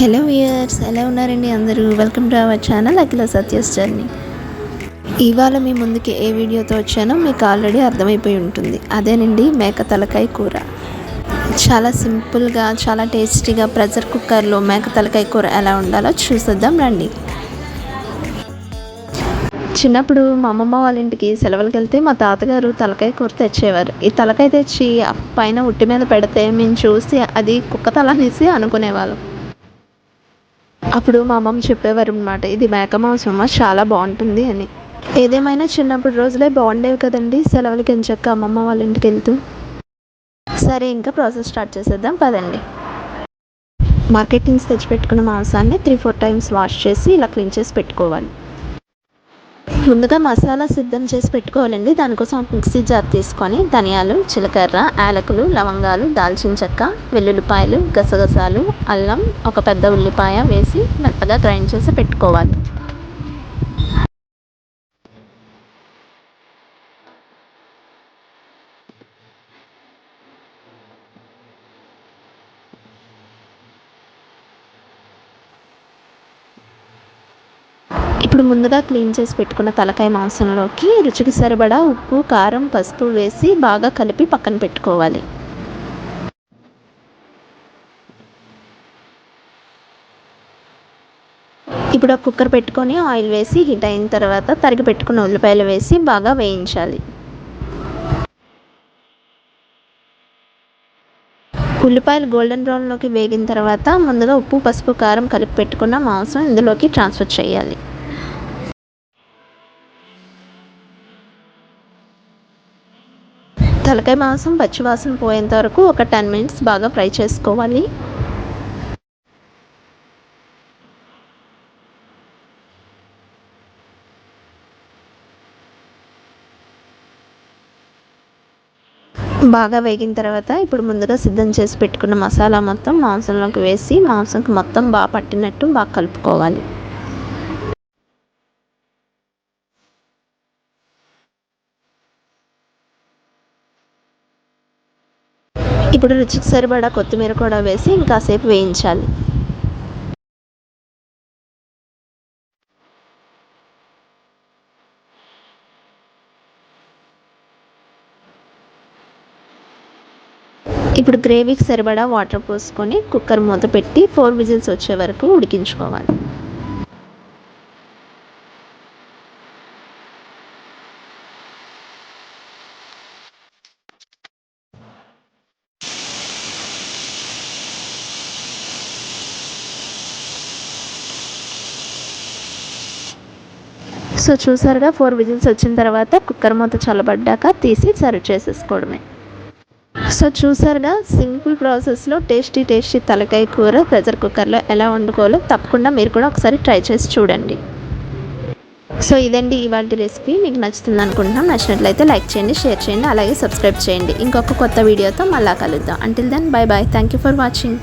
Hello viewers ఎలా ఉన్నారండి అందరూ? Welcome to our channel Akhila Satya's journey. ఇవాళ మీ ముందుకి ఏ వీడియోతో వచ్చానో మీకు ఆల్రెడీ అర్థమైపోయి ఉంటుంది. అదేనండి మేక తలకాయ కూర. చాలా సింపుల్గా చాలా టేస్టీగా ప్రెషర్ కుక్కర్లో మేక తలకాయ కూర ఎలా ఉండాలో చూసేద్దాం రండి. చిన్నప్పుడు మా అమ్మమ్మ వాళ్ళ ఇంటికి సెలవులకి వెళ్తే మా తాతగారు తలకాయ కూర తెచ్చేవారు. ఈ తలకాయ తెచ్చి పైన ఉట్టి మీద పెడితే మేము చూసి అది కుక్క తల అనేసి అనుకునేవాళ్ళం. అప్పుడు మా అమ్మమ్మ చెప్పేవారు అనమాట ఇది మేక మాంసమ్మ చాలా బాగుంటుంది అని. ఏదేమైనా చిన్నప్పుడు రోజులే బాగుండేవి కదండి సెలవులకి ఎంచక్క అమ్మమ్మ వాళ్ళ ఇంటికి వెళ్తూ? సరే ఇంకా ప్రాసెస్ స్టార్ట్ చేసేద్దాం పదండి. మార్కెట్ నుంచి తెచ్చిపెట్టుకున్న మాంసాన్ని త్రీ ఫోర్ టైమ్స్ వాష్ చేసి ఇలా క్లీన్ చేసి పెట్టుకోవాలి. ముందుగా మసాలా సిద్ధం చేసి పెట్టుకోవాలండి. దానికోసం ఒక మిక్సీ జార్ తీసుకొని ధనియాలు జీలకర్ర యాలకులు లవంగాలు దాల్చిన చెక్క వెల్లుల్లిపాయలు గసగసాలు అల్లం ఒక పెద్ద ఉల్లిపాయ వేసి మెత్తగా గ్రైండ్ చేసి పెట్టుకోవాలి. ఇప్పుడు ముందుగా క్లీన్ చేసి పెట్టుకున్న తలకాయ మాంసంలోకి రుచికి సరిపడా ఉప్పు కారం పసుపు వేసి బాగా కలిపి పక్కన పెట్టుకోవాలి. ఇప్పుడు ఒక కుక్కర్ పెట్టుకొని ఆయిల్ వేసి హీట్ అయిన తర్వాత తరిగి పెట్టుకున్న ఉల్లిపాయలు వేసి బాగా వేయించాలి. ఉల్లిపాయలు గోల్డెన్ బ్రౌన్లోకి వేగిన తర్వాత ముందుగా ఉప్పు పసుపు కారం కలిపి పెట్టుకున్న మాంసం ఇందులోకి ట్రాన్స్ఫర్ చేయాలి. తలకాయ మాంసం పచ్చివాసన పోయేంత వరకు ఒక టెన్ మినిట్స్ బాగా ఫ్రై చేసుకోవాలి. బాగా వేగిన తర్వాత ఇప్పుడు ముందుగా సిద్ధం చేసి పెట్టుకున్న మసాలా మొత్తం మాంసంలోకి వేసి మాంసంకి మొత్తం బాగా పట్టినట్టు బాగా కలుపుకోవాలి. ఇప్పుడు రుచికి సరిపడా కొత్తిమీర కూడా వేసి ఇంకాసేపు వేయించాలి. ఇప్పుడు గ్రేవీకి సరిపడా వాటర్ పోసుకొని కుక్కర్ మూత పెట్టి ఫోర్ విజిల్స్ వచ్చే వరకు ఉడికించుకోవాలి. సో చూసారుగా ఫోర్ విజిల్స్ వచ్చిన తర్వాత కుక్కర్ మూత చల్లబడ్డాక తీసి సర్వ్ చేసేసుకోవడమే. సో చూసారుగా సింపుల్ ప్రాసెస్లో టేస్టీ టేస్టీ తలకాయ కూర ప్రెషర్ కుక్కర్లో ఎలా వండుకోవాలో తప్పకుండా మీరు కూడా ఒకసారి ట్రై చేసి చూడండి. సో ఇదండి ఇవాళ రెసిపీ. మీకు నచ్చుతుంది అనుకుంటున్నాం. నచ్చినట్లయితే లైక్ చేయండి షేర్ చేయండి అలాగే సబ్స్క్రైబ్ చేయండి. ఇంకొక కొత్త వీడియోతో మళ్ళా కలుద్దాం. Until then bye bye thank you for watching